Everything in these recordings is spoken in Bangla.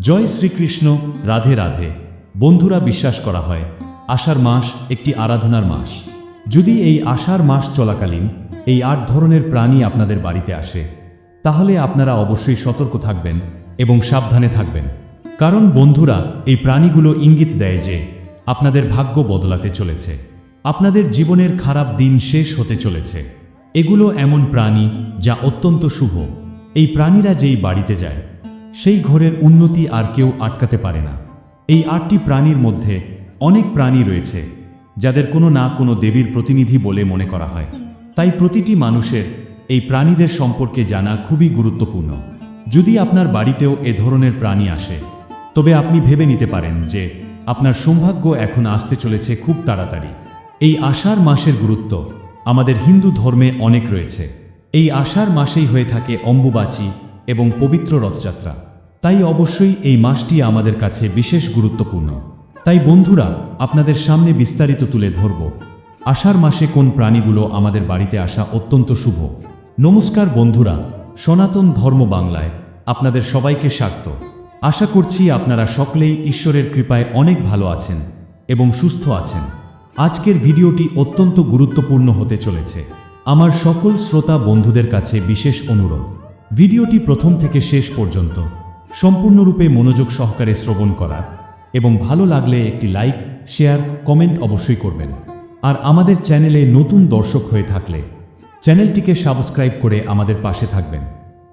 জয় শ্রীকৃষ্ণ, রাধে রাধে। বন্ধুরা বিশ্বাস করা হয়, আষাঢ় মাস একটি আরাধনার মাস। যদি এই আষাঢ় মাস চলাকালীন এই আট ধরনের প্রাণী আপনাদের বাড়িতে আসে, তাহলে আপনারা অবশ্যই সতর্ক থাকবেন এবং সাবধানে থাকবেন। কারণ বন্ধুরা, এই প্রাণীগুলো ইঙ্গিত দেয় যে আপনাদের ভাগ্য বদলাতে চলেছে। আপনাদের জীবনের খারাপ দিন শেষ হতে চলেছে। এগুলো এমন প্রাণী যা অত্যন্ত শুভ। এই প্রাণীরা যেই বাড়িতে যায় সেই ঘরের উন্নতি আর কেউ আটকাতে পারে না। এই আটটি প্রাণীর মধ্যে অনেক প্রাণী রয়েছে, যাদের কোনো না কোনো দেবীর প্রতিনিধি বলে মনে করা হয়। তাই প্রতিটি মানুষের এই প্রাণীদের সম্পর্কে জানা খুবই গুরুত্বপূর্ণ। যদি আপনার বাড়িতেও এ ধরনের প্রাণী আসে, তবে আপনি ভেবে নিতে পারেন যে আপনার সৌভাগ্য এখন আসতে চলেছে খুব তাড়াতাড়ি। এই আষাঢ় মাসের গুরুত্ব আমাদের হিন্দু ধর্মে অনেক রয়েছে। এই আষাঢ় মাসেই হয়ে থাকে অম্বুবাচী এবং পবিত্র রথযাত্রা। তাই অবশ্যই এই মাসটি আমাদের কাছে বিশেষ গুরুত্বপূর্ণ। তাই বন্ধুরা, আপনাদের সামনে বিস্তারিত তুলে ধরব। আষাঢ় মাসে কোন প্রাণীগুলো আমাদের বাড়িতে আসা অত্যন্ত শুভ? নমস্কার বন্ধুরা, সনাতন ধর্ম বাংলায় আপনাদের সবাইকে স্বাগত। আশা করছি আপনারা সকলেই ঈশ্বরের কৃপায় অনেক ভালো আছেন এবং সুস্থ আছেন। আজকের ভিডিওটি অত্যন্ত গুরুত্বপূর্ণ হতে চলেছে। আমার সকল শ্রোতা বন্ধুদের কাছে বিশেষ অনুরোধ। ভিডিওটি প্রথম থেকে শেষ পর্যন্ত সম্পূর্ণরূপে মনোযোগ সহকারে শ্রবণ করার এবং ভালো লাগলে একটি লাইক, শেয়ার, কমেন্ট অবশ্যই করবেন। আর আমাদের চ্যানেলে নতুন দর্শক হয়ে থাকলে চ্যানেলটিকে সাবস্ক্রাইব করে আমাদের পাশে থাকবেন।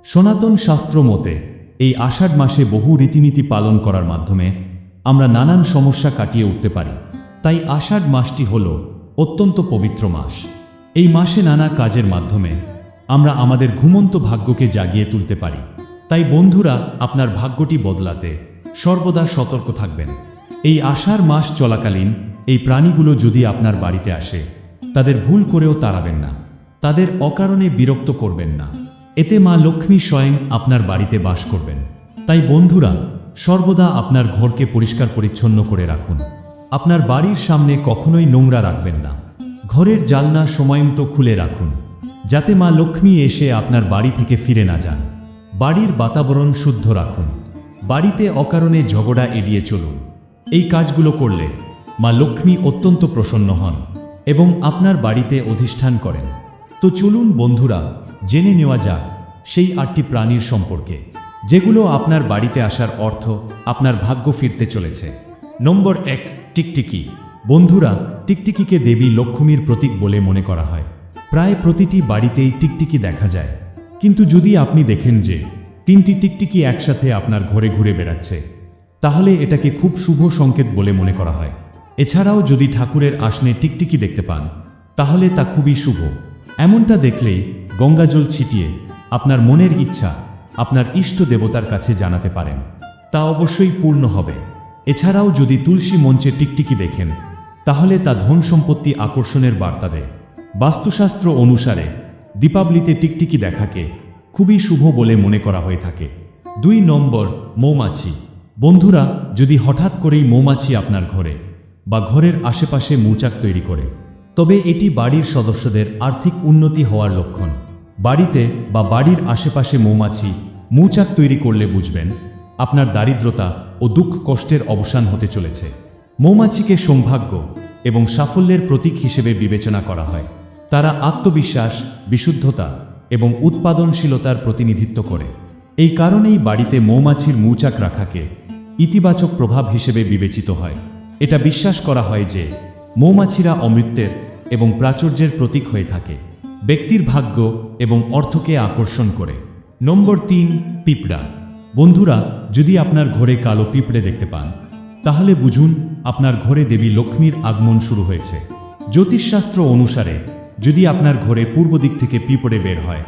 সনাতন শাস্ত্র মতে, এই আষাঢ় মাসে বহু রীতিনীতি পালন করার মাধ্যমে আমরা নানান সমস্যা কাটিয়ে উঠতে পারি। তাই আষাঢ় মাসটি হল অত্যন্ত পবিত্র মাস। এই মাসে নানা কাজের মাধ্যমে আমরা আমাদের ঘুমন্ত ভাগ্যকে জাগিয়ে তুলতে পারি। তাই বন্ধুরা, আপনার ভাগ্যটি বদলাতে সর্বদা সতর্ক থাকবেন। এই আষাঢ় মাস চলাকালীন এই প্রাণীগুলো যদি আপনার বাড়িতে আসে, তাদের ভুল করেও তাড়াবেন না। তাদের অকারণে বিরক্ত করবেন না। এতে মা লক্ষ্মী স্বয়ং আপনার বাড়িতে বাস করবেন। তাই বন্ধুরা, সর্বদা আপনার ঘরকে পরিষ্কার পরিচ্ছন্ন করে রাখুন। আপনার বাড়ির সামনে কখনোই নোংরা রাখবেন না। ঘরের জালনা সময়মতো খুলে রাখুন, যাতে মা লক্ষ্মী এসে আপনার বাড়ি থেকে ফিরে না যান। বাড়ির বাতাবরণ শুদ্ধ রাখুন। বাড়িতে অকারণে ঝগড়া এড়িয়ে চলুন। এই কাজগুলো করলে মা লক্ষ্মী অত্যন্ত প্রসন্ন হন এবং আপনার বাড়িতে অধিষ্ঠান করেন। তো চলুন বন্ধুরা, জেনে নেওয়া যাক সেই আটটি প্রাণীর সম্পর্কে, যেগুলো আপনার বাড়িতে আসার অর্থ আপনার ভাগ্য ফিরতে চলেছে। নম্বর এক, টিকটিকি। বন্ধুরা, টিকটিকিকে দেবী লক্ষ্মীর প্রতীক বলে মনে করা হয়। প্রায় প্রতিটি বাড়িতেই টিকটিকি দেখা যায়। কিন্তু যদি আপনি দেখেন যে তিনটি টিকটিকি একসাথে আপনার ঘরে ঘুরে বেড়াচ্ছে, তাহলে এটাকে খুব শুভ সংকেত বলে মনে করা হয়। এছাড়াও যদি ঠাকুরের আসনে টিকটিকি দেখতে পান, তাহলে তা খুবই শুভ। এমনটা দেখলেই গঙ্গাজল ছিটিয়ে আপনার মনের ইচ্ছা আপনার ইষ্ট দেবতার কাছে জানাতে পারেন। তা অবশ্যই পূর্ণ হবে। এছাড়াও যদি তুলসী মঞ্চে টিকটিকি দেখেন, তাহলে তা ধন সম্পত্তি আকর্ষণের বার্তা দেয়। বাস্তুশাস্ত্র অনুসারে দীপাবলিতে টিকটিকি দেখাকে খুবই শুভ বলে মনে করা হয়ে থাকে। দুই নম্বর, মৌমাছি। বন্ধুরা, যদি হঠাৎ করেই মৌমাছি আপনার ঘরে বা ঘরের আশেপাশে মৌচাক তৈরি করে, তবে এটি বাড়ির সদস্যদের আর্থিক উন্নতি হওয়ার লক্ষণ। বাড়িতে বা বাড়ির আশেপাশে মৌমাছি মৌচাক তৈরি করলে বুঝবেন আপনার দারিদ্রতা ও দুঃখ কষ্টের অবসান হতে চলেছে। মৌমাছিকে সৌভাগ্য এবং সাফল্যের প্রতীক হিসেবে বিবেচনা করা হয়। তারা আত্মবিশ্বাস, বিশুদ্ধতা এবং উৎপাদনশীলতার প্রতিনিধিত্ব করে। এই কারণেই বাড়িতে মৌমাছির মৌচাক রাখাকে ইতিবাচক প্রভাব হিসেবে বিবেচিত হয়। এটা বিশ্বাস করা হয় যে মৌমাছিরা অমৃতের এবং প্রাচুর্যের প্রতীক হয়ে থাকে, ব্যক্তির ভাগ্য এবং অর্থকে আকর্ষণ করে। নম্বর তিন, পিঁপড়া। বন্ধুরা, যদি আপনার ঘরে কালো পিঁপড়ে দেখতে পান, তাহলে বুঝুন আপনার ঘরে দেবী লক্ষ্মীর আগমন শুরু হয়েছে। জ্যোতিষশাস্ত্র অনুসারে যদি আপনার ঘরে পূর্ব দিক থেকে পিঁপড়ে বের হয়,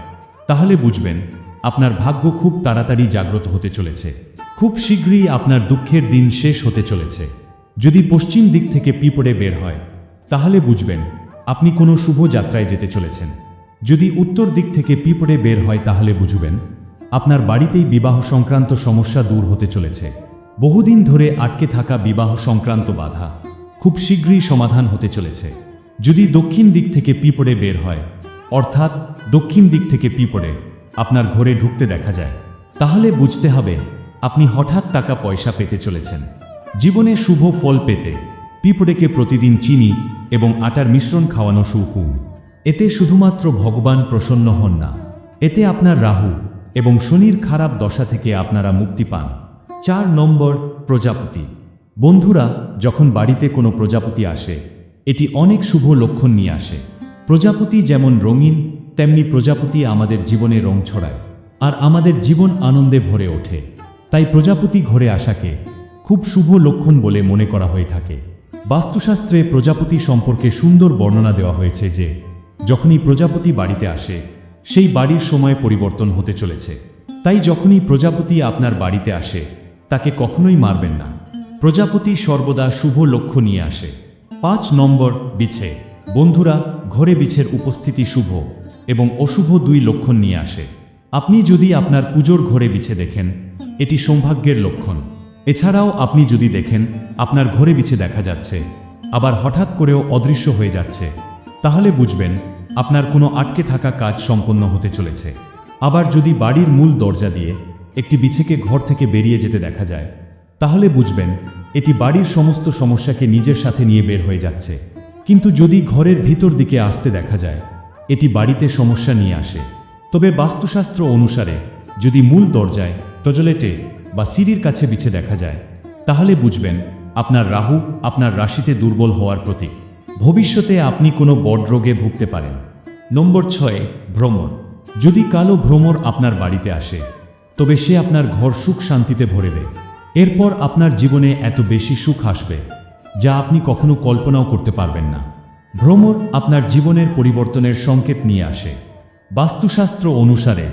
তাহলে বুঝবেন আপনার ভাগ্য খুব তাড়াতাড়ি জাগ্রত হতে চলেছে। খুব শীঘ্রই আপনার দুঃখের দিন শেষ হতে চলেছে। যদি পশ্চিম দিক থেকে পিঁপড়ে বের হয়, তাহলে বুঝবেন আপনি কোনো শুভ যাত্রায় যেতে চলেছেন। যদি উত্তর দিক থেকে পিঁপড়ে বের হয়, তাহলে বুঝবেন আপনার বাড়িতেই বিবাহ সংক্রান্ত সমস্যা দূর হতে চলেছে। বহুদিন ধরে আটকে থাকা বিবাহ সংক্রান্ত বাধা খুব শীঘ্রই সমাধান হতে চলেছে। যদি দক্ষিণ দিক থেকে পিঁপড়ে বের হয়, অর্থাৎ দক্ষিণ দিক থেকে পিঁপড়ে আপনার ঘরে ঢুকতে দেখা যায়, তাহলে বুঝতে হবে আপনি হঠাৎ টাকা পয়সা পেতে চলেছেন। জীবনে শুভ ফল পেতে পিঁপড়েকে প্রতিদিন চিনি এবং আটার মিশ্রণ খাওয়ানো সুকুম। এতে শুধুমাত্র ভগবান প্রসন্ন হন না, এতে আপনার রাহু এবং শনির খারাপ দশা থেকে আপনারা মুক্তি পান। চার নম্বর প্রজাপতি। বন্ধুরা, যখন বাড়িতে কোনো প্রজাপতি আসে এটি অনেক শুভ লক্ষণ নিয়ে আসে। প্রজাপতি যেমন রঙিন, তেমনি প্রজাপতি আমাদের জীবনে রং ছড়ায়, আর আমাদের জীবন আনন্দে ভরে ওঠে। তাই প্রজাপতি ঘরে আসাকে খুব শুভ লক্ষণ বলে মনে করা হয়ে থাকে। বাস্তুশাস্ত্রে প্রজাপতি সম্পর্কে সুন্দর বর্ণনা দেওয়া হয়েছে যে, যখনই প্রজাপতি বাড়িতে আসে, সেই বাড়ির সময় পরিবর্তন হতে চলেছে। তাই যখনই প্রজাপতি আপনার বাড়িতে আসে, তাকে কখনোই মারবেন না। প্রজাপতি সর্বদা শুভ লক্ষ্য নিয়ে আসে। পাঁচ নম্বর বিছে। বন্ধুরা, ঘরে বিছের উপস্থিতি শুভ এবং অশুভ দুই লক্ষণ নিয়ে আসে। আপনি যদি আপনার পুজোর ঘরে বিছে দেখেন, এটি সৌভাগ্যের লক্ষণ। এছাড়াও আপনি যদি দেখেন, আপনার ঘরে বিছে দেখা যাচ্ছে, আবার হঠাৎ করেও অদৃশ্য হয়ে যাচ্ছে, তাহলে বুঝবেন আপনার কোনো আটকে থাকা কাজ সম্পন্ন হতে চলেছে। আবার যদি বাড়ির মূল দরজা দিয়ে একটি বিছেকে ঘর থেকে বেরিয়ে যেতে দেখা যায় তাহলে বুঝবেন, এটি বাড়ির সমস্ত সমস্যাকে নিজের সাথে নিয়ে বের হয়ে যাচ্ছে। কিন্তু যদি ঘরের ভিতর দিকে আসতে দেখা যায়, এটি বাড়িতে সমস্যা নিয়ে আসে। তবে বাস্তুশাস্ত্র অনুসারে, যদি মূল দরজায় টজলেটে বা সিঁড়ির কাছে বিছে দেখা যায়, তাহলে বুঝবেন, আপনার রাহু আপনার রাশিতে দুর্বল হওয়ার প্রতীক। ভবিষ্যতে আপনি কোনো বড় রোগে ভুগতে পারেন। নম্বর ছয়, ভ্রমর। যদি কালো ভ্রমর আপনার বাড়িতে আসে, তবে সে আপনার ঘর সুখ শান্তিতে ভরে দেয়। এরপর আপনার জীবনে এত বেশি সুখ আসবে, যা আপনি কখনো কল্পনাও করতে পারবেন না। ভ্রমর আপনার জীবনের পরিবর্তনের সংকেত নিয়ে আসে। বাস্তুশাস্ত্র অনুসারে,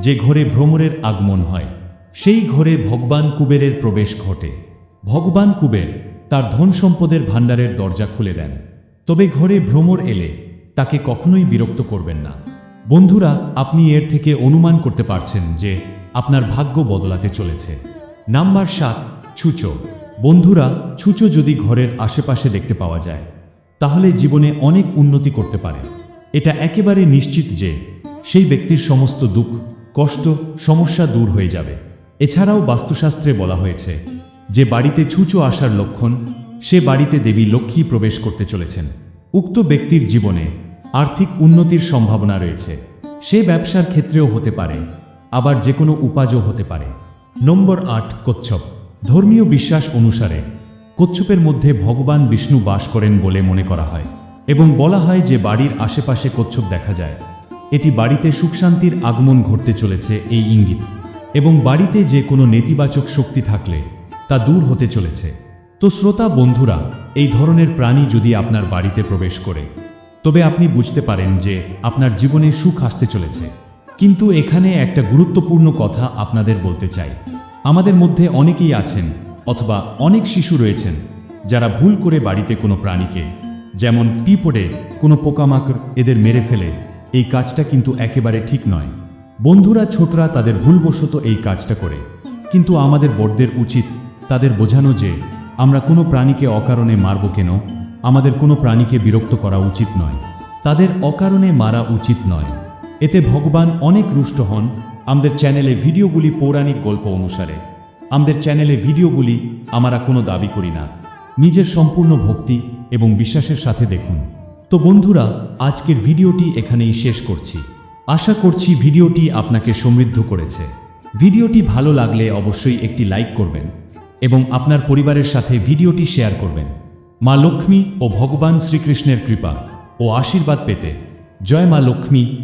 যে ঘরে ভ্রমরের আগমন হয়, সেই ঘরে ভগবান কুবেরের প্রবেশ ঘটে। ভগবান কুবের তার ধন সম্পদের ভাণ্ডারের দরজা খুলে দেন। তবে ঘরে ভ্রমর এলে তাকে কখনোই বিরক্ত করবেন না। বন্ধুরা, আপনি এর থেকে অনুমান করতে পারছেন যে আপনার ভাগ্য বদলাতে চলেছে। নাম্বার সাত, ছুচো। বন্ধুরা, ছুচো যদি ঘরের আশেপাশে দেখতে পাওয়া যায়, তাহলে জীবনে অনেক উন্নতি করতে পারে। এটা একেবারে নিশ্চিত যে সেই ব্যক্তির সমস্ত দুঃখ, কষ্ট, সমস্যা দূর হয়ে যাবে। এছাড়াও বাস্তুশাস্ত্রে বলা হয়েছে, যে বাড়িতে ছুঁচো আসার লক্ষণ, সে বাড়িতে দেবী লক্ষ্মী প্রবেশ করতে চলেছেন। উক্ত ব্যক্তির জীবনে আর্থিক উন্নতির সম্ভাবনা রয়েছে। সে ব্যবসার ক্ষেত্রেও হতে পারে, আবার যে কোনো উপাজও হতে পারে। নম্বর আট, কচ্ছপ। ধর্মীয় বিশ্বাস অনুসারে, কচ্ছপের মধ্যে ভগবান বিষ্ণু বাস করেন বলে মনে করা হয় এবং বলা হয় যে বাড়ির আশেপাশে কচ্ছপ দেখা যায়। এটি বাড়িতে সুখ শান্তির আগমন ঘটতে চলেছে এই ইঙ্গিত এবং বাড়িতে যে কোনো নেতিবাচক শক্তি থাকলে তা দূর হতে চলেছে। তো শ্রোতা বন্ধুরা, এই ধরনের প্রাণী যদি আপনার বাড়িতে প্রবেশ করে, তবে আপনি বুঝতে পারেন যে আপনার জীবনে সুখ আসতে চলেছে। কিন্তু এখানে একটা গুরুত্বপূর্ণ কথা আপনাদের বলতে চাই। আমাদের মধ্যে অনেকেই আছেন অথবা অনেক শিশু রয়েছেন যারা ভুল করে বাড়িতে কোনো প্রাণীকে, যেমন পিঁপড়ে, কোনো পোকামাকড় এদের মেরে ফেলে। এই কাজটা কিন্তু একেবারে ঠিক নয়। বন্ধুরা, ছোটরা তাদের ভুলবশত এই কাজটা করে। কিন্তু আমাদের বড়দের উচিত তাদের বোঝানো যে আমরা কোনো প্রাণীকে অকারণে মারব কেন? আমাদের কোনো প্রাণীকে বিরক্ত করা উচিত নয়। তাদের অকারণে মারা উচিত নয়। এতে ভগবান অনেক রুষ্ট হন আমাদের চ্যানেলে ভিডিওগুলি পৌরাণিক গল্প অনুসারে। আমাদের চ্যানেলে ভিডিওগুলি আমরা কোনো দাবি করি না। নিজের সম্পূর্ণ ভক্তি এবং বিশ্বাসের সাথে দেখুন। তো বন্ধুরা, আজকের ভিডিওটি এখানেই শেষ করছি। আশা করছি ভিডিওটি আপনাকে সমৃদ্ধ করেছে। ভিডিওটি ভালো লাগলে অবশ্যই একটি লাইক করবেন এবং আপনার পরিবারের সাথে ভিডিওটি শেয়ার করবেন। মা লক্ষ্মী ও ভগবান শ্রীকৃষ্ণের কৃপা ও আশীর্বাদ পেতে জয় মা লক্ষ্মী।